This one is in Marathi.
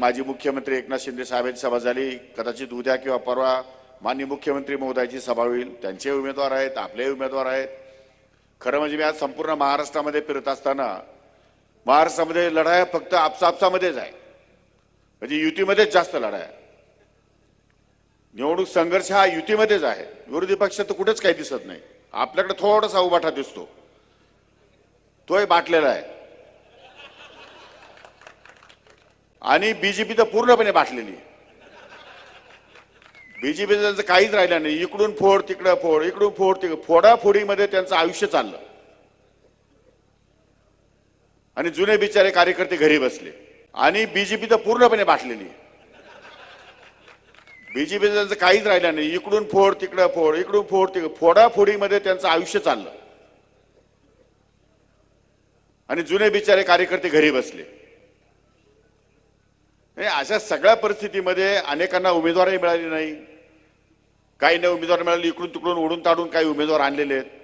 माजी मुख्यमंत्री एकनाथ शिंदे साहेबांची सभा झाली. कदाचित उद्या किंवा परवा माननीय मुख्यमंत्री महोदयाची सभा होईल. त्यांचे उमेदवार आहेत आपले उमेदवार आहेत. खरं म्हणजे मी आज संपूर्ण महाराष्ट्रामध्ये फिरत असताना महाराष्ट्रामध्ये लढाया फक्त आपसापसामध्येच आहे. म्हणजे युतीमध्येच जास्त लढाया निवडणूक संघर्ष हा युतीमध्येच आहे. विरोधी पक्ष तर कुठेच काही दिसत नाही. आपल्याकडे थोडासा उभाठा दिसतो. तोही बाटलेला आहे. आणि बीजेपी तर पूर्णपणे बाटलेली आहे. बीजेपी त्यांचं काहीच राहिलं नाही. इकडून फोड तिकडं फोड इकडून फोड तिकडं फोडाफोडीमध्ये त्यांचं आयुष्य चाललं. आणि जुने बिचारे कार्यकर्ते घरी बसले. आणि बीजेपी तर पूर्णपणे बाटलेली बीजेपी त्यांचं काहीच राहिलं नाही. इकडून फोड तिकडं फोड इकडून फोड तिकडं फोडाफोडीमध्ये त्यांचं आयुष्य चाललं. आणि जुने बिचारे कार्यकर्ते घरी बसले. अशा सगळ्या परिस्थितीमध्ये अनेकांना उमेदवारही मिळाली नाही. काही नाही उमेदवार मिळाले इकडून तिकडून उडून ताडून काही उमेदवार आणलेले आहेत.